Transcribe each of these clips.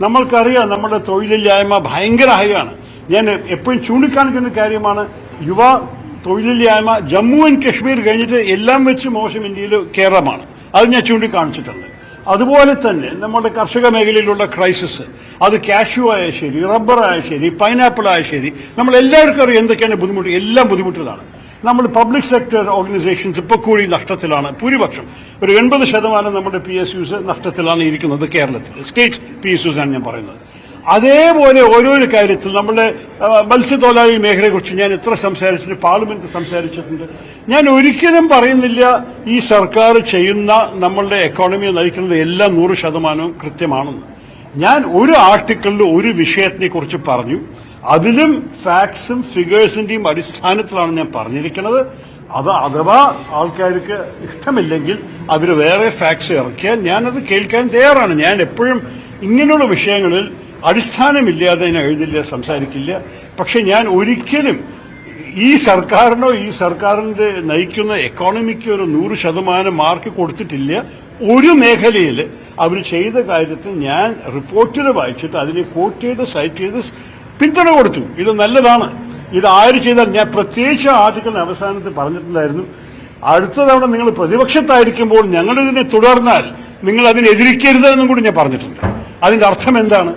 നമ്മൾക്കറിയാം നമ്മുടെ തൊഴിലില്ലായ്മ ഭയങ്കര ഹൈ ആണ് ഞാൻ എപ്പോഴും ചൂണ്ടിക്കാണിക്കുന്ന കാര്യമാണ് യുവ തൊഴിലില്ലായ്മ ജമ്മു ആൻഡ് കശ്മീർ കഴിഞ്ഞിട്ട് എല്ലാം വെച്ച് മോശം ഇന്ത്യയിൽ കേരളമാണ്. അത് ഞാൻ ചൂണ്ടിക്കാണിച്ചിട്ടുണ്ട്. അതുപോലെ തന്നെ നമ്മുടെ കർഷക മേഖലയിലുള്ള ക്രൈസിസ് അത് കാഷ്യൂ ആയ ശരി റബ്ബർ ആയ ശരി പൈനാപ്പിൾ ആയ ശരി നമ്മൾ എല്ലാവർക്കും അറിയാം എന്തൊക്കെയാണ് ബുദ്ധിമുട്ട് എല്ലാം ബുദ്ധിമുട്ടുകളാണ് നമ്മൾ പബ്ലിക് സെക്ടർ ഓർഗനൈസേഷൻസ് ഇപ്പോൾ കൂടി നഷ്ടത്തിലാണ്. ഭൂരിപക്ഷം. ഒരു എൺപത് ശതമാനം നമ്മുടെ പി എസ് യുസ് നഷ്ടത്തിലാണ് ഇരിക്കുന്നത് കേരളത്തിൽ. സ്റ്റേറ്റ് പി എസ് യുസ് ആണ് ഞാൻ പറയുന്നത്. അതേപോലെ ഓരോരോ കാര്യത്തിൽ നമ്മുടെ മത്സ്യത്തൊഴിലാളി മേഖലയെക്കുറിച്ച് ഞാൻ എത്ര സംസാരിച്ചിട്ടുണ്ട് പാർലമെന്റ് സംസാരിച്ചിട്ടുണ്ട്. ഞാൻ ഒരിക്കലും പറയുന്നില്ല ഈ സർക്കാർ ചെയ്യുന്ന നമ്മളുടെ എക്കോണമിയെ നയിക്കുന്നത് എല്ലാ നൂറ് ശതമാനവും കൃത്യമാണെന്ന്. ഞാൻ ഒരു ആർട്ടിക്കിളിൽ ഒരു വിഷയത്തിനെ കുറിച്ച് പറഞ്ഞു. അതിലും ഫാക്ട്സും ഫിഗേഴ്സിന്റെയും അടിസ്ഥാനത്തിലാണ് ഞാൻ പറഞ്ഞിരിക്കുന്നത്. അത് അഥവാ ആൾക്കാർക്ക് ഇഷ്ടമില്ലെങ്കിൽ അവർ വേറെ ഫാക്ട്സ് ഇറക്കിയാൽ ഞാനത് കേൾക്കാൻ തയ്യാറാണ്. ഞാൻ എപ്പോഴും ഇങ്ങനെയുള്ള വിഷയങ്ങളിൽ അടിസ്ഥാനമില്ലാതെ ഞാൻ എഴുതില്ല സംസാരിക്കില്ല. പക്ഷെ ഞാൻ ഒരിക്കലും ഈ സർക്കാരിനോ ഈ സർക്കാരിന്റെ നയിക്കുന്ന എക്കോണമിക്ക് ഒരു നൂറ് ശതമാനം മാർക്ക് കൊടുത്തിട്ടില്ല. ഒരു മേഖലയിൽ അവർ ചെയ്ത കാര്യത്തിൽ ഞാൻ റിപ്പോർട്ടിൽ വായിച്ചിട്ട് അതിനെ കോട്ട് ചെയ്ത് സൈറ്റ് ചെയ്ത് പിന്തുണ കൊടുത്തു. ഇത് നല്ലതാണ്. ഇത് ആര് ചെയ്താൽ ഞാൻ പ്രത്യേകിച്ച് ആർട്ടിക്കലിന് അവസാനത്തിൽ പറഞ്ഞിട്ടുണ്ടായിരുന്നു. അടുത്ത തവണ നിങ്ങൾ പ്രതിപക്ഷത്തായിരിക്കുമ്പോൾ ഞങ്ങളിതിനെ തുടർന്നാൽ നിങ്ങൾ അതിനെതിരിക്കരുതെന്നും കൂടി ഞാൻ പറഞ്ഞിട്ടുണ്ട്. അതിന്റെ അർത്ഥം എന്താണ്?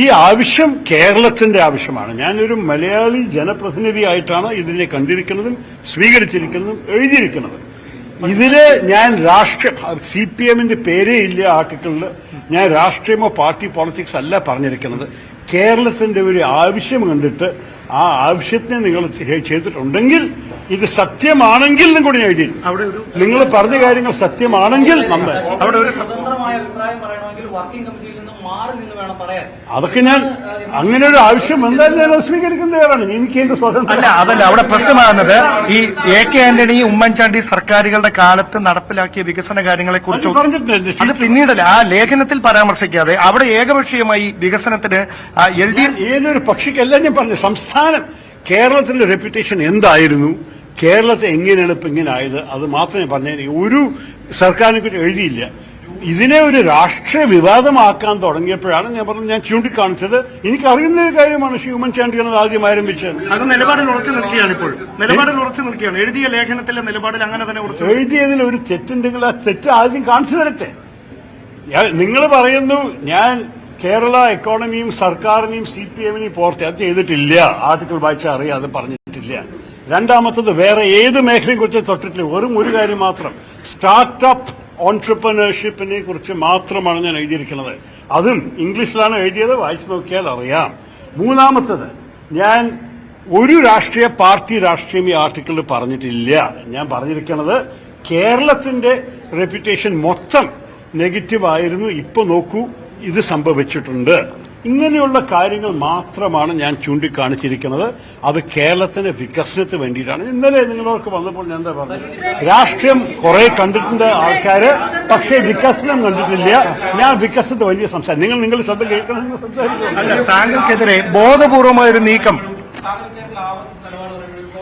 ഈ ആവശ്യം കേരളത്തിന്റെ ആവശ്യമാണ്. ഞാനൊരു മലയാളി ജനപ്രതിനിധിയായിട്ടാണ് ഇതിനെ കണ്ടിരിക്കുന്നതും സ്വീകരിച്ചിരിക്കുന്നതും എഴുതിയിരിക്കുന്നതും. ഇതിൽ ഞാൻ രാഷ്ട്രീയ സി പി എമ്മിന്റെ പേരേ ഇല്ല ആർട്ടിക്കിളിൽ ഞാൻ രാഷ്ട്രീയമോ പാർട്ടി പോളിറ്റിക്സ് അല്ല പറഞ്ഞിരിക്കുന്നത്. കേരളത്തിന്റെ ഒരു ആവശ്യം കണ്ടിട്ട് ആ ആവശ്യത്തിന് നിങ്ങൾ ചെയ്തിട്ടുണ്ടെങ്കിൽ ഇത് സത്യമാണെങ്കിൽ കൂടി ഞാൻ എഴുതി അവിടെ നിങ്ങൾ പറഞ്ഞ കാര്യങ്ങൾ സത്യമാണെങ്കിൽ നമ്മൾ അവിടെ ഒരു സ്വതന്ത്രമായ അഭിപ്രായം പറയണമെങ്കിൽ വർക്കിംഗ് കമ്മിറ്റിയിൽ നിന്ന് മാറി നിന്ന് വേണം പറയാൻ അതൊക്കെ ഞാൻ അങ്ങനെ ഒരു ആവശ്യം എന്തായാലും ഞാൻ സ്വീകരിക്കുന്നതാണ് എനിക്ക് എന്റെ സ്വാതന്ത്ര്യം അല്ല അതല്ല അവിടെ പ്രശ്നമാകുന്നത് ഈ എ കെ ആന്റണി ഉമ്മൻചാണ്ടി സർക്കാരുകളുടെ കാലത്ത് നടപ്പിലാക്കിയ വികസന കാര്യങ്ങളെ കുറിച്ച്. അത് പിന്നീടല്ല ആ ലേഖനത്തിൽ പരാമർശിക്കാതെ അവിടെ ഏകപക്ഷീയമായി വികസനത്തിന് എൽ ഡി എഫ് ഏതൊരു പക്ഷിക്കല്ല ഞാൻ പറഞ്ഞു സംസ്ഥാനം കേരളത്തിന്റെ റെപ്യൂട്ടേഷൻ എന്തായിരുന്നു? കേരളത്തെ എങ്ങനെയാണ് ഇപ്പൊ ഇങ്ങനെ ആയത്? അത് മാത്രമേ പറഞ്ഞു ഒരു സർക്കാരിനെ കുറിച്ച് എഴുതിയില്ല. ഇതിനെ ഒരു രാഷ്ട്രീയ വിവാദമാക്കാൻ തുടങ്ങിയപ്പോഴാണ് ഞാൻ പറഞ്ഞു ഞാൻ ചൂണ്ടിക്കാണിച്ചത്. എനിക്കറിയുന്ന ഒരു കാര്യമാണ് ഹ്യൂമൻ ചാണ്ടി അത് ആദ്യം ആരംഭിച്ചത്. അത് നിലപാടിൽ ഉറച്ചു നിൽക്കുകയാണ് ഇപ്പോൾ. നിലപാടിൽ ഉറച്ചു നിൽക്കുകയാണ്. എഴുതിയ ലേഖനത്തിലെ നിലപാടിൽ അങ്ങനെ തന്നെ ഉറച്ചു എഴുതിയതിൽ ഒരു തെറ്റുണ്ടെങ്കിൽ ആ തെറ്റ് ആദ്യം കാണിച്ചു തരട്ടെ. നിങ്ങൾ പറയുന്നു ഞാൻ കേരള എക്കോണമിയും സർക്കാരിനെയും സി പി എമ്മിനെയും പോർത്തി അത് ചെയ്തിട്ടില്ല. ആർട്ടിക്കിൾ വായിച്ചാൽ അറിയാം അത് പറഞ്ഞിട്ടില്ല. രണ്ടാമത്തത് വേറെ ഏത് മേഖലയും കുറിച്ച് തൊട്ടിട്ടില്ല. വെറും ഒരു കാര്യം മാത്രം. സ്റ്റാർട്ടപ്പ് ഓൺട്രപ്രനർഷിപ്പിനെ കുറിച്ച് മാത്രമാണ് ഞാൻ എഴുതിയിരിക്കുന്നത്. അതും ഇംഗ്ലീഷിലാണ് എഴുതിയത് വായിച്ചു നോക്കിയാൽ അറിയാം. മൂന്നാമത്തത് ഞാൻ ഒരു രാഷ്ട്രീയ പാർട്ടി രാഷ്ട്രീയം ഈ ആർട്ടിക്കിളിൽ പറഞ്ഞിട്ടില്ല. ഞാൻ പറഞ്ഞിരിക്കുന്നത് കേരളത്തിന്റെ റെപ്യൂട്ടേഷൻ മൊത്തം നെഗറ്റീവ് ആയിരുന്നു. ഇപ്പൊ നോക്കൂ ഇത് സംഭവിച്ചിട്ടുണ്ട്. ഇങ്ങനെയുള്ള കാര്യങ്ങൾ മാത്രമാണ് ഞാൻ ചൂണ്ടിക്കാണിച്ചിരിക്കുന്നത്. അത് കേരളത്തിന്റെ വികസനത്തിന് വേണ്ടിയിട്ടാണ്. ഇന്നലെ നിങ്ങളോർക്ക് വന്നപ്പോൾ ഞാൻ എന്താ പറഞ്ഞത്? രാഷ്ട്രീയം കുറെ കണ്ടിട്ടുണ്ട് ആൾക്കാര് പക്ഷേ വികസനം കണ്ടിട്ടില്ല. ഞാൻ വികസനത്തെ വലിയ സംസാരം നിങ്ങൾ നിങ്ങൾ ശ്രദ്ധ കേൾക്കണമെന്ന് സംസാരിക്കുന്നു. താങ്കൾക്കെതിരെ ബോധപൂർവമായ ഒരു നീക്കം.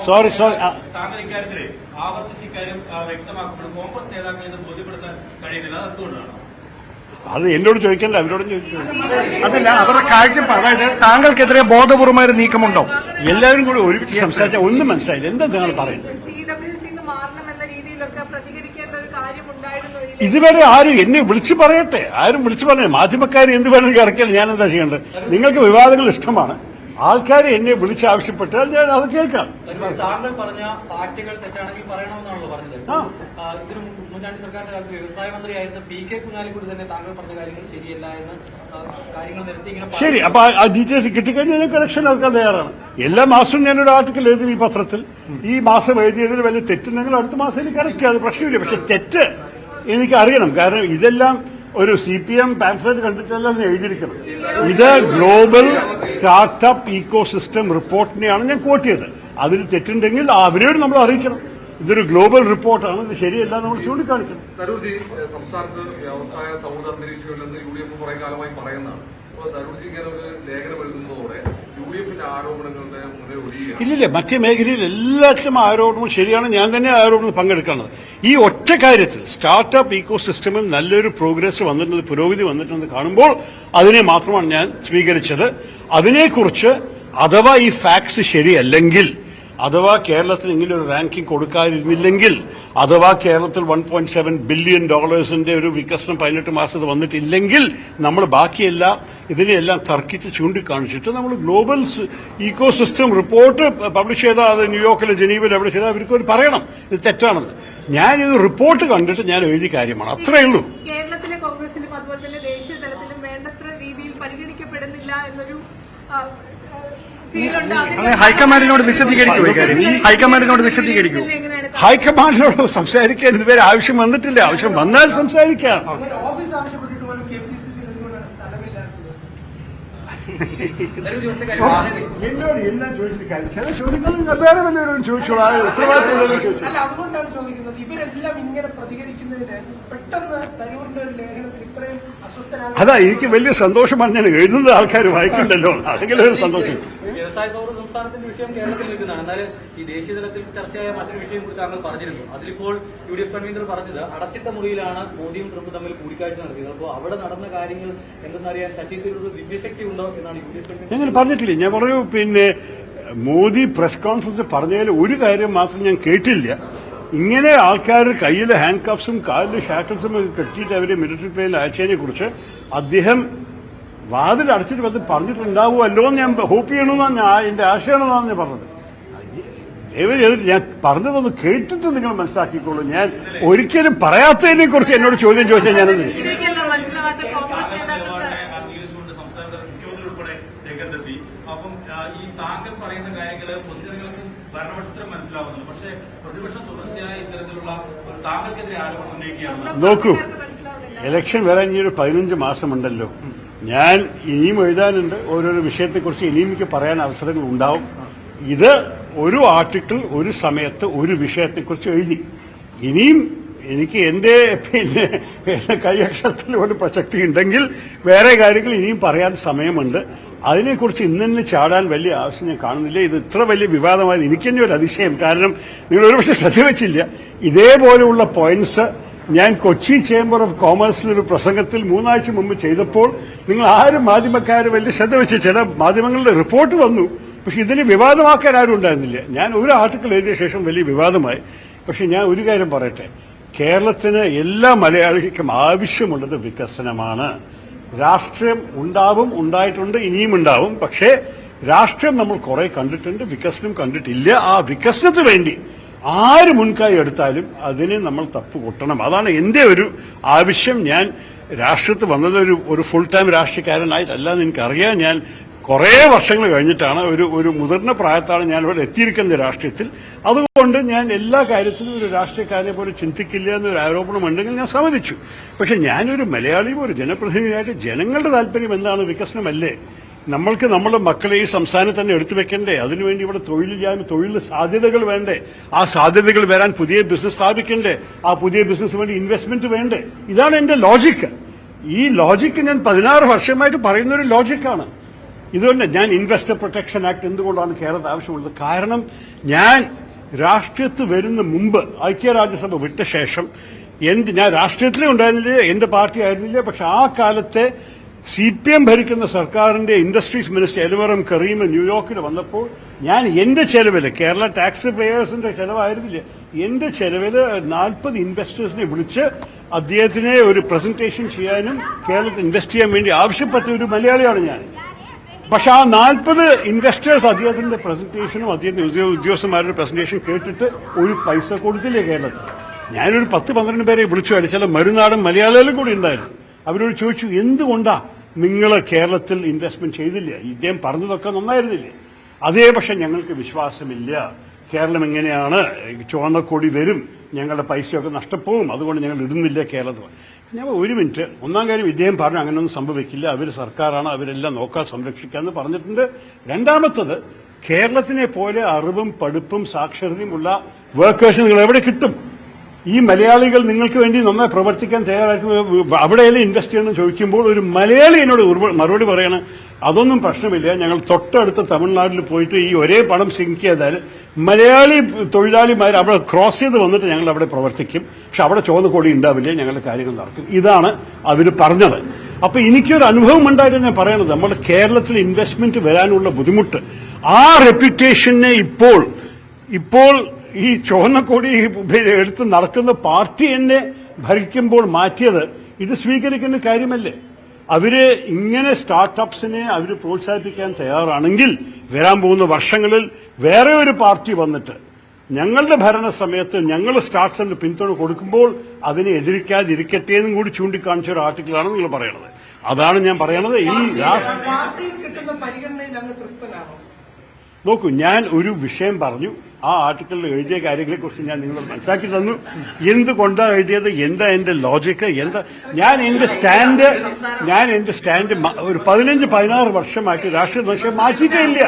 സോറി സോറി താങ്കൾ ഇക്കാര്യത്തിൽ ആവർത്തിച്ച് ഇക്കാര്യം വ്യക്തമാക്കപ്പെടും. വ്യക്തമാക്കുമ്പോൾ കോൺഗ്രസ് നേതാക്കളെ ഇത് ബോധ്യപ്പെടുത്താൻ കഴിയുന്നില്ല. അത് എന്തുകൊണ്ടാണ് അത് എന്നോട് ചോദിക്കണ്ട അവരോടും അതല്ല അവരുടെ കാഴ്ചപ്പാട് അതായത് താങ്കൾക്കെതിരെ ബോധപൂർവമായ ഒരു നീക്കമുണ്ടോ? എല്ലാവരും കൂടി ഒരുമിച്ച് സംസാരിച്ചാൽ ഒന്നും മനസ്സിലായില്ല. എന്താ നിങ്ങൾ പറയുന്നത്. ഇതുവരെ ആരും എന്നെ വിളിച്ചു പറയട്ടെ. ആരും വിളിച്ചു പറഞ്ഞു മാധ്യമക്കാർ എന്ത് വേണമെങ്കിൽ ഇറക്കിയാൽ ഞാൻ എന്താ ചെയ്യേണ്ടത്? നിങ്ങൾക്ക് വിവാദങ്ങൾ ഇഷ്ടമാണ്. ആൾക്കാർ എന്നെ വിളിച്ചാവശ്യപ്പെട്ടാൽ ഞാൻ അത് കേൾക്കാം. താങ്കൾ പറഞ്ഞ ഫാക്ടുകൾ തെറ്റാണെങ്കിൽ പറയണമെന്നാണല്ലോ പറഞ്ഞത്. ആ. ആ, ഇതിന് ഉമ്മൻചാണ്ടി സർക്കാരിന്റെ കാലത്ത് വ്യവസായ മന്ത്രിയായിരുന്ന പി കെ കുഞ്ഞാലിക്കുട്ടി തന്നെ താങ്കൾ പറഞ്ഞ കാര്യങ്ങൾ ശരിയല്ല എന്ന് കാര്യങ്ങൾ നിരത്തി ഇങ്ങനെ. ശരി അപ്പൊ ആ ഡീറ്റെയിൽസ് കിട്ടിക്കഴിഞ്ഞാൽ ഞാൻ കലക്ഷൻ എടുക്കാൻ തയ്യാറാണ്. എല്ലാ മാസവും ഞാനൊരു ആർട്ടിക്കൽ എഴുതി ഈ പത്രത്തിൽ. ഈ മാസം എഴുതിയതിൽ വലിയ തെറ്റുണ്ടെങ്കിൽ അടുത്ത മാസം എനിക്ക് കറക്റ്റ് അത് പ്രശ്നമില്ല. പക്ഷെ തെറ്റ് എനിക്ക് അറിയണം. കാരണം ഇതെല്ലാം ഒരു സി പി എം പാംഫ്ലെറ്റ് കണ്ടിട്ടല്ല എഴുതിയിരിക്കണം ഇത് ഗ്ലോബൽ സ്റ്റാർട്ടപ്പ് ഈക്കോ സിസ്റ്റം റിപ്പോർട്ടിനെയാണ് ഞാൻ കോട്ട് ചെയ്തത്. അതിൽ തെറ്റുണ്ടെങ്കിൽ അവരോട് നമ്മൾ അറിയിക്കണം. ഇതൊരു ഗ്ലോബൽ റിപ്പോർട്ടാണ്. ഇത് ശരിയല്ല നമ്മൾ ചൂണ്ടിക്കാണിക്കണം. തരൂർജി സംസ്ഥാനത്ത് വ്യവസായ സൗഹൃദ അന്തരീക്ഷമില്ലെന്ന് യു ഡി എഫ് കുറെ കാലമായി പറയുന്നതാണ്. അപ്പോൾ ലേഖനം എഴുതുന്നതോടെ ഇല്ലില്ല മറ്റു മേഖലയിൽ എല്ലാത്തിലും ആരോപണവും ശരിയാണ്. ഞാൻ തന്നെ ആരോപണം പങ്കെടുക്കുന്നത് ഈ ഒറ്റ കാര്യത്തിൽ സ്റ്റാർട്ടപ്പ് ഈക്കോ സിസ്റ്റമിൽ നല്ലൊരു പ്രോഗ്രസ് വന്നിട്ടുണ്ട് പുരോഗതി വന്നിട്ടുണ്ട് കാണുമ്പോൾ അതിനെ മാത്രമാണ് ഞാൻ സ്വീകരിച്ചത്. അതിനെക്കുറിച്ച് അഥവാ ഈ ഫാക്ട്സ് ശരിയല്ലെങ്കിൽ അഥവാ കേരളത്തിന് ഇങ്ങനെ ഒരു റാങ്കിങ് കൊടുക്കാതിരുന്നില്ലെങ്കിൽ അഥവാ കേരളത്തിൽ വൺ പോയിന്റ് സെവൻ ബില്യൺ ഡോളേഴ്സിന്റെ ഒരു വികസനം പതിനെട്ട് മാസത്തിൽ വന്നിട്ടില്ലെങ്കിൽ നമ്മൾ ബാക്കിയെല്ലാം ഇതിനെയെല്ലാം തർക്കിച്ച് ചൂണ്ടിക്കാണിച്ചിട്ട് നമ്മൾ global eco system report publish ചെയ്താൽ അത് ന്യൂയോർക്കിലെ ജനീവയിൽ എവിടെ ചെയ്താൽ അവർക്ക് ഒരു പറയണം. ഇത് തെറ്റാണെന്ന്. ഞാൻ ഇത് റിപ്പോർട്ട് കണ്ടിട്ട് ഞാൻ എഴുതിയ കാര്യമാണ്. അത്രയേ ഉള്ളൂ. കേരളത്തിലെ കോൺഗ്രസിലും അതുപോലെ തന്നെ ദേശീയ തലത്തിലും വേണ്ടത്ര രീതിയിൽ പരിഗണിക്കപ്പെടുന്നില്ല എന്നൊരു ഹൈക്കമാൻഡിനോട് വിശദീകരിക്കൂ ഹൈക്കമാൻഡിനോട് വിശദീകരിക്കൂ. ഹൈക്കമാൻഡിനോട് സംസാരിക്കാൻ ഇതുവരെ ആവശ്യം വന്നിട്ടില്ല. ആവശ്യം വന്നാൽ സംസാരിക്കാം. എന്നോട് എല്ലാം ചോദിച്ചിട്ട് കാര്യം ചില ചോദ്യങ്ങൾ വേറെ വല്ലവരോടും ചോദിച്ചോളൂ. ആ ഉത്തരവാദിത്തം ഉള്ളവരോട് അല്ല അതുകൊണ്ടാണ് ചോദിക്കുന്നത്. ഇവരെല്ലാം ഇങ്ങനെ പ്രതികരിക്കുന്നതിന് പെട്ടെന്ന് തരൂരിന്റെ ഒരു ലേഖനത്തിൽ ഇത്രയും അതാ എനിക്ക് വലിയ സന്തോഷമാണ് ഞാൻ എഴുതുന്ന ആൾക്കാർ വായിക്കണ്ടല്ലോ. അതെങ്കിലും ഒരു സന്തോഷം. വ്യവസായ സൗഹൃദ സംസ്ഥാനത്തിന്റെ വിഷയം കേരളത്തിൽ നിൽക്കുന്നതാണ്. എന്നാൽ ഈ ദേശീയ തലത്തിൽ ചർച്ചയായ മറ്റൊരു വിഷയം കൂടി താങ്കൾ പറഞ്ഞിരുന്നു. അതിലിപ്പോൾ യു ഡി എഫ് കൺവീനർ പറഞ്ഞത് അടച്ചിട്ട മുറിയിലാണ് മോദിയും ട്രംപും തമ്മിൽ കൂടിക്കാഴ്ച നടത്തിയത്. അപ്പോൾ അവിടെ നടന്ന കാര്യങ്ങൾ എന്തെന്നറിയാൻ ശശി തരൂർ ദിവ്യശക്തി ഉണ്ടോ എന്നാണ് യു ഡി എഫ് ഞങ്ങൾ ഞാൻ പറഞ്ഞിട്ടില്ല? ഞാൻ പറഞ്ഞു പിന്നെ മോദി പ്രസ് കോൺഫറൻസ് പറഞ്ഞതിൽ ഒരു കാര്യം മാത്രം ഞാൻ കേട്ടില്ല. ഇങ്ങനെ ആൾക്കാർ കയ്യിൽ ഹാൻഡ് കഫ്സും കാലിൽ ഷാക്കിൾസും ഒക്കെ കെട്ടിയിട്ട് അവരെ മിലിറ്ററി പ്ലെയിൽ അയച്ചതിനെ കുറിച്ച് അദ്ദേഹം വാതിൽ അടച്ചിട്ട് വന്ന് പറഞ്ഞിട്ടുണ്ടാവുമല്ലോ എന്ന് ഞാൻ ഹോപ്പ് ചെയ്യണമെന്നാണ് ഞാൻ എന്റെ ആശയമാണെന്നാണ് ഞാൻ പറഞ്ഞത്. ദയവ് ഞാൻ പറഞ്ഞതൊന്ന് കേട്ടിട്ട് നിങ്ങൾ മനസ്സിലാക്കിക്കോളൂ. ഞാൻ ഒരിക്കലും പറയാത്തതിനെ കുറിച്ച് എന്നോട് ചോദ്യം ചോദിച്ചാൽ ഞാനത് ഈ താങ്കൾ പറയുന്ന പക്ഷേ ഇത്തരത്തിലുള്ള നോക്കൂ. ഇലക്ഷൻ വരാൻ ഇനി ഒരു പതിനഞ്ച് മാസമുണ്ടല്ലോ. ഞാൻ ഇനിയും എഴുതാനുണ്ട്. ഓരോരോ വിഷയത്തെക്കുറിച്ച് ഇനിയും എനിക്ക് പറയാൻ അവസരങ്ങൾ ഉണ്ടാവും. ഇത് ഒരു ആർട്ടിക്കിൾ ഒരു സമയത്ത് ഒരു വിഷയത്തെക്കുറിച്ച് എഴുതി. ഇനിയും എനിക്ക് എന്റെ പിന്നെ കൈയക്ഷരത്തിൽ ഒരു പ്രസക്തി ഉണ്ടെങ്കിൽ വേറെ കാര്യങ്ങൾ ഇനിയും പറയാൻ സമയമുണ്ട്. അതിനെക്കുറിച്ച് ഇന്ന് തന്നെ ചാടാൻ വലിയ ആവശ്യം ഞാൻ കാണുന്നില്ല. ഇത് ഇത്ര വലിയ വിവാദമായത് എനിക്ക് തന്നെ ഒരു അതിശയം. കാരണം നിങ്ങൾ ഒരുപക്ഷെ ശ്രദ്ധ വെച്ചില്ല. ഇതേപോലെയുള്ള പോയിന്റ്സ് ഞാൻ കൊച്ചി ചേംബർ ഓഫ് കോമേഴ്സിൽ ഒരു പ്രസംഗത്തിൽ മൂന്നാഴ്ച മുമ്പ് ചെയ്തപ്പോൾ നിങ്ങൾ ആരും മാധ്യമക്കാർ വലിയ ശ്രദ്ധ വെച്ച് ചില മാധ്യമങ്ങളുടെ റിപ്പോർട്ട് വന്നു. പക്ഷെ ഇതിന് വിവാദമാക്കാൻ ആരും ഉണ്ടായിരുന്നില്ല. ഞാൻ ഒരു ആർട്ടിക്കിൾ എഴുതിയ ശേഷം വലിയ വിവാദമായി. പക്ഷെ ഞാൻ ഒരു കാര്യം പറയട്ടെ. കേരളത്തിന് എല്ലാ മലയാളിക്കും ആവശ്യമുള്ളത് വികസനമാണ്. രാഷ്ട്രീയം ഉണ്ടാവും ഉണ്ടായിട്ടുണ്ട് ഇനിയും ഉണ്ടാവും. പക്ഷേ രാഷ്ട്രീയം നമ്മൾ കുറെ കണ്ടിട്ടുണ്ട് വികസനം കണ്ടിട്ടില്ല. ആ വികസനത്തിന് വേണ്ടി ആര് മുൻകൈ എടുത്താലും അതിന് നമ്മൾ തപ്പ് കൊട്ടണം. അതാണ് എന്റെ ഒരു ആവശ്യം. ഞാൻ രാഷ്ട്രീയത്തിൽ വന്നത് ഒരു ഒരു ഫുൾ ടൈം രാഷ്ട്രീയക്കാരനായിട്ടല്ല എന്ന് എനിക്കറിയാം ഞാൻ കുറേ വർഷങ്ങൾ കഴിഞ്ഞിട്ടാണ് ഒരു ഒരു മുതിർന്ന പ്രായത്താണ് ഞാൻ ഇവിടെ എത്തിയിരിക്കുന്നത് രാഷ്ട്രീയത്തിൽ. അതുകൊണ്ട് ഞാൻ എല്ലാ കാര്യത്തിലും ഒരു രാഷ്ട്രീയക്കാരനെ പോലെ ചിന്തിക്കില്ല എന്നൊരു ആരോപണം ഉണ്ടെങ്കിൽ ഞാൻ സമ്മതിച്ചു. പക്ഷെ ഞാനൊരു മലയാളിയും ഒരു ജനപ്രതിനിധിയായിട്ട് ജനങ്ങളുടെ താല്പര്യം എന്താണ് വികസനമല്ലേ? നമ്മൾക്ക് നമ്മുടെ മക്കളെ ഈ സംസ്ഥാനത്ത് തന്നെ എടുത്തു വെക്കണ്ടേ? അതിനുവേണ്ടി ഇവിടെ തൊഴിൽ തൊഴിലില്ലായ്മ തൊഴിൽ സാധ്യതകൾ വേണ്ടേ? ആ സാധ്യതകൾ വരാൻ പുതിയ ബിസിനസ് സ്ഥാപിക്കണ്ടേ? ആ പുതിയ ബിസിനസ് വേണ്ടി ഇൻവെസ്റ്റ്മെന്റ് വേണ്ടേ? ഇതാണ് എന്റെ ലോജിക്ക് ഈ ലോജിക്ക് ഞാൻ പതിനാറ് വർഷമായിട്ട് പറയുന്ന ഒരു ലോജിക്കാണ് ഇതുകൊണ്ട് ഞാൻ ഇൻവെസ്റ്റർ പ്രൊട്ടക്ഷൻ ആക്ട് എന്തുകൊണ്ടാണ് കേരളത്തിൽ ആവശ്യമുള്ളത്? കാരണം ഞാൻ രാഷ്ട്രീയത്തിൽ വരുന്ന മുമ്പ് ഐക്യരാജ്യസഭ വിട്ട ശേഷം എന്ത് ഞാൻ രാഷ്ട്രീയത്തിലേ ഉണ്ടായിരുന്നില്ല എന്റെ പാർട്ടി ആയിരുന്നില്ല പക്ഷെ ആ കാലത്തെ സി പി എം ഭരിക്കുന്ന സർക്കാരിന്റെ ഇൻഡസ്ട്രീസ് മിനിസ്റ്റർ എലുവറം കറീമും ന്യൂയോർക്കിൽ വന്നപ്പോൾ ഞാൻ എന്റെ ചെലവിൽ കേരള ടാക്സ് പേയേഴ്സിന്റെ ചെലവായിരുന്നില്ല എന്റെ ചെലവിൽ നാൽപ്പത് ഇൻവെസ്റ്റേഴ്സിനെ വിളിച്ച് അദ്ദേഹത്തിനെ ഒരു പ്രസന്റേഷൻ ചെയ്യാനും കേരളത്തിൽ ഇൻവെസ്റ്റ് ചെയ്യാൻ വേണ്ടി ആവശ്യപ്പെട്ട ഒരു മലയാളിയാണ് ഞാൻ. പക്ഷെ ആ നാൽപ്പത് ഇൻവെസ്റ്റേഴ്സ് അദ്ദേഹത്തിന്റെ പ്രസന്റേഷനും അദ്ദേഹത്തിന്റെ ഉദ്യോ- ഉദ്യോഗസ്ഥന്മാരുടെ പ്രസന്റേഷൻ കേട്ടിട്ട് ഒരു പൈസ കൊടുത്തില്ലേ കേരളത്തിൽ? ഞാനൊരു പത്ത് പന്ത്രണ്ട് പേരെ വിളിച്ചു അല്ല ചില മരുനാടൻ മലയാളികളും കൂടി ഉണ്ടായിരുന്നു. അവരോട് ചോദിച്ചു എന്തുകൊണ്ടാ നിങ്ങൾ കേരളത്തിൽ ഇൻവെസ്റ്റ്മെന്റ് ചെയ്തില്ല? ഇദ്ദേഹം പറഞ്ഞതൊക്കെ നന്നായിരുന്നില്ലേ? അതേ പക്ഷെ ഞങ്ങൾക്ക് വിശ്വാസമില്ല. കേരളം എങ്ങനെയാണ്? ചുവന്ന കൊടി വരും. ഞങ്ങളുടെ പൈസയൊക്കെ നഷ്ടപ്പോവും അതുകൊണ്ട് ഞങ്ങൾ ഇടുന്നില്ല കേരളത്തിൽ. ഞാൻ ഒരു മിനിറ്റ്. ഒന്നാം കാര്യം ഇദ്ദേഹം പറഞ്ഞു അങ്ങനെയൊന്നും സംഭവിക്കില്ല. അവർ സർക്കാരാണ്. അവരെല്ലാം നോക്കാൻ സംരക്ഷിക്കാന്ന് പറഞ്ഞിട്ടുണ്ട്. രണ്ടാമത്തത് കേരളത്തിനെ പോലെ അറിവും പഠിപ്പും സാക്ഷരതയും ഉള്ള വർക്കേഴ്സ് നിങ്ങൾ എവിടെ കിട്ടും? ഈ മലയാളികൾ നിങ്ങൾക്ക് വേണ്ടി നന്നായി പ്രവർത്തിക്കാൻ തയ്യാറാക്കുന്നത് അവിടെയല്ലേ ഇൻവെസ്റ്റ് ചെയ്യണമെന്ന് ചോദിക്കുമ്പോൾ ഒരു മലയാളി എന്നോട് മറുപടി പറയണം അതൊന്നും പ്രശ്നമില്ല. ഞങ്ങൾ തൊട്ടടുത്ത തമിഴ്നാട്ടിൽ പോയിട്ട് ഈ ഒരേ പണം സിങ്ക് ചെയ്താൽ മലയാളി തൊഴിലാളിമാർ അവിടെ ക്രോസ് ചെയ്ത് വന്നിട്ട് ഞങ്ങൾ അവിടെ പ്രവർത്തിക്കും. പക്ഷെ അവിടെ ചോദ്യ കോടി ഉണ്ടാവില്ല. ഞങ്ങളുടെ കാര്യങ്ങൾ നടക്കും. ഇതാണ് അവർ പറഞ്ഞത്. അപ്പൊ എനിക്കൊരു അനുഭവം ഉണ്ടായിട്ട് ഞാൻ പറയണത്. നമ്മുടെ കേരളത്തിൽ ഇൻവെസ്റ്റ്മെന്റ് വരാനുള്ള ബുദ്ധിമുട്ട്. ആ റെപ്യൂട്ടേഷനെ ഇപ്പോൾ ഇപ്പോൾ ഈ ചുവന്ന കൊടി എടുത്ത് നടക്കുന്ന പാർട്ടി എന്നെ ഭരിക്കുമ്പോൾ മാറ്റിയത്. ഇത് സ്വീകരിക്കുന്ന കാര്യമല്ലേ? അവർ ഇങ്ങനെ സ്റ്റാർട്ടപ്സിനെ അവർ പ്രോത്സാഹിപ്പിക്കാൻ തയ്യാറാണെങ്കിൽ വരാൻ പോകുന്ന വർഷങ്ങളിൽ വേറെ ഒരു പാർട്ടി വന്നിട്ട് ഞങ്ങളുടെ ഭരണ സമയത്ത് ഞങ്ങൾ സ്റ്റാർട്ട്സിന് പിന്തുണ കൊടുക്കുമ്പോൾ അതിനെ എതിരിക്കാതിരിക്കട്ടെ എന്നും കൂടി ചൂണ്ടിക്കാണിച്ച ഒരു ആർട്ടിക്കിളാണ് നിങ്ങൾ പറയണത്. അതാണ് ഞാൻ പറയണത്. ഈ നോക്കൂ ഞാൻ ഒരു വിഷയം പറഞ്ഞു. ആ ആർട്ടിക്കിളിൽ എഴുതിയ കാര്യങ്ങളെ കുറിച്ച് ഞാൻ നിങ്ങളോട് മനസ്സിലാക്കി തന്നു. എന്തുകൊണ്ടാണ് എഴുതിയത്? എന്താ എന്റെ ലോജിക്ക്? എന്താ? ഞാൻ എന്റെ സ്റ്റാൻഡ് ഞാൻ എന്റെ സ്റ്റാൻഡ് ഒരു പതിനഞ്ച് പതിനാറ് വർഷമായിട്ട് രാഷ്ട്രീയ നഷ്ടം മാറ്റിയിട്ടേ ഇല്ല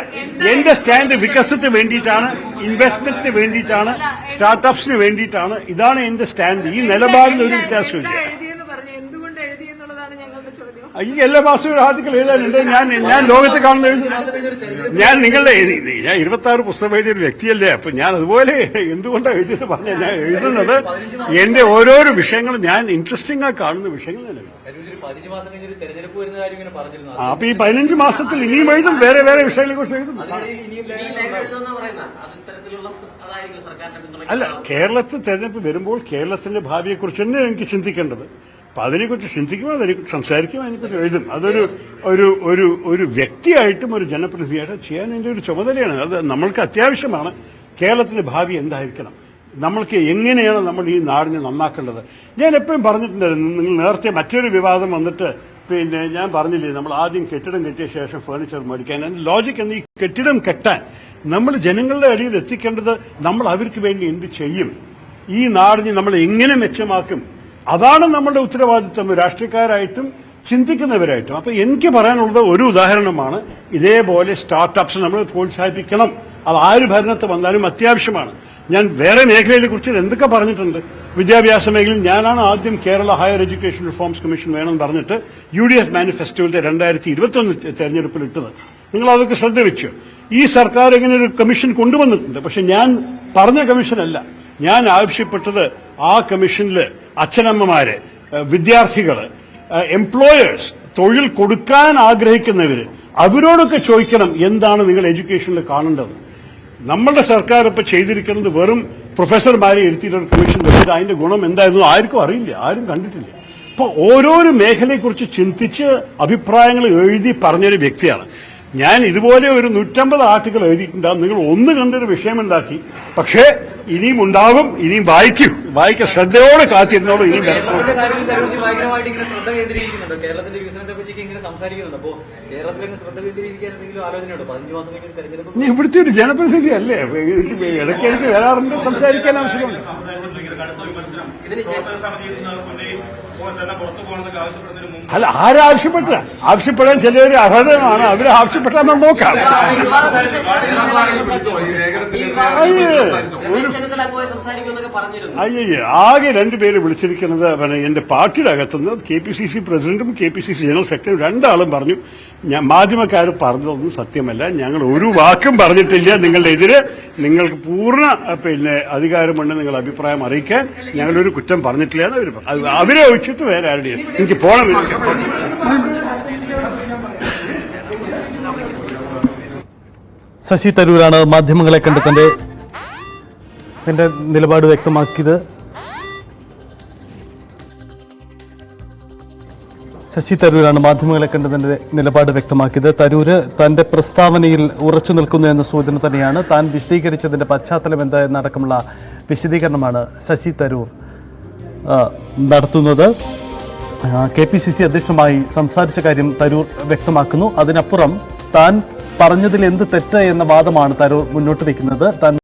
എന്റെ സ്റ്റാൻഡ് വികസനത്തിന് വേണ്ടിയിട്ടാണ് ഇൻവെസ്റ്റ്മെന്റിന് വേണ്ടിയിട്ടാണ് സ്റ്റാർട്ടപ്സിന് വേണ്ടിയിട്ടാണ്. ഇതാണ് എന്റെ സ്റ്റാൻഡ്. ഈ നിലപാടിൽ ഒരു വ്യത്യാസമില്ല എന്താ എഴുതിയെന്ന് പറഞ്ഞു എന്തുകൊണ്ട് എഴുതി എന്നുള്ളതാണ് ഞങ്ങളുടെ ചോദ്യം ഈ എല്ലാ മാസവും ഒരു ആർട്ടിക്കിൾ എഴുതാനുണ്ട്. ഞാൻ ഞാൻ ലോകത്ത് കാണുന്ന ഞാൻ നിങ്ങളുടെ എഴുതി- ഞാൻ ഇരുപത്തി ആറ് പുസ്തകം എഴുതിയ ഒരു വ്യക്തിയല്ലേ. അപ്പൊ ഞാൻ അതുപോലെ എന്തുകൊണ്ടാണ് എഴുതിയത് പറഞ്ഞ ഞാൻ എഴുതുന്നത് എന്റെ ഓരോരോ വിഷയങ്ങളും ഞാൻ ഇൻട്രസ്റ്റിംഗ് ആയി കാണുന്ന വിഷയങ്ങളല്ല. അപ്പൊ ഈ പതിനഞ്ച് മാസത്തിൽ ഇനിയും എഴുതും? വേറെ വേറെ വിഷയങ്ങളെ കുറിച്ച് എഴുതും? അല്ല കേരളത്തിൽ തെരഞ്ഞെടുപ്പ് വരുമ്പോൾ കേരളത്തിന്റെ ഭാവിയെ കുറിച്ച് തന്നെ എനിക്ക് ചിന്തിക്കേണ്ടത്. അപ്പൊ അതിനെക്കുറിച്ച് ചിന്തിക്കുമ്പോൾ അതിനെക്കുറിച്ച് സംസാരിക്കുമ്പോൾ അതിനെക്കുറിച്ച് എഴുതും. അതൊരു ഒരു ഒരു ഒരു വ്യക്തിയായിട്ടും ഒരു ജനപ്രതിനിധിയായിട്ട് ചെയ്യാൻ എന്റെ ഒരു ചുമതലയാണ്. അത് നമ്മൾക്ക് അത്യാവശ്യമാണ്. കേരളത്തിന്റെ ഭാവി എന്തായിരിക്കണം? നമ്മൾക്ക് എങ്ങനെയാണ് നമ്മൾ ഈ നാടിനെ നന്നാക്കേണ്ടത്? ഞാൻ എപ്പോഴും പറഞ്ഞിട്ടുണ്ടായിരുന്നു നിങ്ങൾ നേരത്തെ മറ്റൊരു വിവാദം വന്നിട്ട് പിന്നെ ഞാൻ പറഞ്ഞില്ലേ നമ്മൾ ആദ്യം കെട്ടിടം കെട്ടിയ ശേഷം ഫർണിച്ചർ മേടിക്കാൻ. ലോജിക് എന്ന് ഈ കെട്ടിടം കെട്ടാൻ നമ്മൾ ജനങ്ങളുടെ അടിയിൽ എത്തിക്കേണ്ടത് നമ്മൾ അവർക്ക് വേണ്ടി എന്ത് ചെയ്യും? ഈ നാടിനെ നമ്മൾ എങ്ങനെ മെച്ചമാക്കും? അതാണ് നമ്മുടെ ഉത്തരവാദിത്വം രാഷ്ട്രീയക്കാരായിട്ടും ചിന്തിക്കുന്നവരായിട്ടും. അപ്പൊ എനിക്ക് പറയാനുള്ളത് ഒരു ഉദാഹരണമാണ്. ഇതേപോലെ സ്റ്റാർട്ടപ്സ് നമ്മൾ പ്രോത്സാഹിപ്പിക്കണം. അത് ആര് ഭരണത്ത് വന്നാലും അത്യാവശ്യമാണ്. ഞാൻ വേറെ മേഖലയെ കുറിച്ച് എന്തൊക്കെ പറഞ്ഞിട്ടുണ്ട്? വിദ്യാഭ്യാസ മേഖലയിൽ ഞാനാണ് ആദ്യം Kerala higher education reforms commission വേണമെന്ന് പറഞ്ഞിട്ട് യു ഡി എഫ് മാനിഫെസ്റ്റോയിലെ രണ്ടായിരത്തി ഇരുപത്തൊന്ന് തെരഞ്ഞെടുപ്പിൽ ഇട്ടത് നിങ്ങൾ അതൊക്കെ ശ്രദ്ധ വെച്ചു ഈ സർക്കാർ ഇങ്ങനെ ഒരു കമ്മീഷൻ കൊണ്ടുവന്നിട്ടുണ്ട്. പക്ഷെ ഞാൻ പറഞ്ഞ കമ്മീഷനല്ല. ഞാൻ ആവശ്യപ്പെട്ടത് ആ കമ്മീഷനിൽ അച്ഛനമ്മമാര് വിദ്യാർത്ഥികൾ എംപ്ലോയേഴ്സ് തൊഴിൽ കൊടുക്കാൻ ആഗ്രഹിക്കുന്നവര് അവരോടൊക്കെ ചോദിക്കണം എന്താണ് നിങ്ങൾ എഡ്യൂക്കേഷനിൽ കാണേണ്ടത്. നമ്മളുടെ സർക്കാർ ഇപ്പൊ ചെയ്തിരിക്കുന്നത് വെറും പ്രൊഫസർമാരെ ഇരുത്തിയിട്ട് കമ്മീഷൻ വെച്ചിട്ട് അതിന്റെ ഗുണം എന്തായിരുന്നു ആർക്കും അറിയില്ല ആരും കണ്ടിട്ടില്ല. അപ്പൊ ഓരോരോ മേഖലയെക്കുറിച്ച് ചിന്തിച്ച് അഭിപ്രായങ്ങൾ എഴുതി പറഞ്ഞൊരു വ്യക്തിയാണ്. ഞാൻ ഇതുപോലെ ഒരു നൂറ്റമ്പത് ആർട്ടിക്കിൾ എഴുതിയിട്ടുണ്ടാകും നിങ്ങൾ ഒന്ന് കണ്ടൊരു വിഷയമുണ്ടാക്കി. പക്ഷേ ഇനിയും ഉണ്ടാകും ഇനിയും വായിക്കും. വായിക്ക ശ്രദ്ധയോടെ കാത്തിരുന്നോളൂ ഇനിയും ഇനി ഇവിടുത്തെ ഒരു ജനപ്രതിനിധി അല്ലേ? എനിക്ക് ഇടയ്ക്കിടയ്ക്ക് വരാറുണ്ട് സംസാരിക്കാൻ ആവശ്യമുണ്ട്. സമിതിയിൽ നിന്ന് പുറത്തു പോകണമെന്നൊക്കെ അല്ല ആരാവശ്യപ്പെട്ട ആവശ്യപ്പെടാൻ ചിലവർ അർഹതമാണ് അവരെ ആവശ്യപ്പെട്ടാൽ നമ്മൾ നോക്കാം. ഒരു അയ്യേ ആകെ രണ്ടുപേര് വിളിച്ചിരിക്കുന്നത് പിന്നെ എന്റെ പാർട്ടിയുടെ അകത്തുനിന്ന് കെ പി സി സി പ്രസിഡന്റും K P C C general സെക്രട്ടറിയും രണ്ടാളും പറഞ്ഞു. ഞാൻ മാധ്യമക്കാർ പറഞ്ഞതൊന്നും സത്യമല്ല. ഞങ്ങൾ ഒരു വാക്കും പറഞ്ഞിട്ടില്ല. നിങ്ങളുടെ എതിരെ നിങ്ങൾക്ക് പൂർണ പിന്നെ അധികാരമുണ്ട് നിങ്ങൾ അഭിപ്രായം അറിയിക്കാൻ ഞങ്ങളൊരു കുറ്റം പറഞ്ഞിട്ടില്ല എന്ന് അവർ പറഞ്ഞു അവരെ ഒഴിച്ചിട്ട് വേറെ ആരുടെയും എനിക്ക് പോകണം ശശി തരൂരാണ് മാധ്യമങ്ങളെ കണ്ട് തന്റെ തന്റെ നിലപാട് വ്യക്തമാക്കിയത്? ശശി തരൂരാണ് മാധ്യമങ്ങളെ കണ്ട് തന്റെ നിലപാട് വ്യക്തമാക്കിയത്. തരൂര് തന്റെ പ്രസ്താവനയിൽ ഉറച്ചു നിൽക്കുന്നു എന്ന സൂചന തന്നെയാണ്. താൻ വിശദീകരിച്ചതിന്റെ പശ്ചാത്തലം എന്താ എന്നടക്കമുള്ള വിശദീകരണമാണ് ശശി തരൂർ നടത്തുന്നത്. കെ പി സി സി അധ്യക്ഷമായി സംസാരിച്ച കാര്യം തരൂർ വ്യക്തമാക്കുന്നു. അതിനപ്പുറം താൻ പറഞ്ഞതിൽ എന്ത് തെറ്റ് എന്ന വാദമാണ് തരൂർ മുന്നോട്ട് വയ്ക്കുന്നത്. താൻ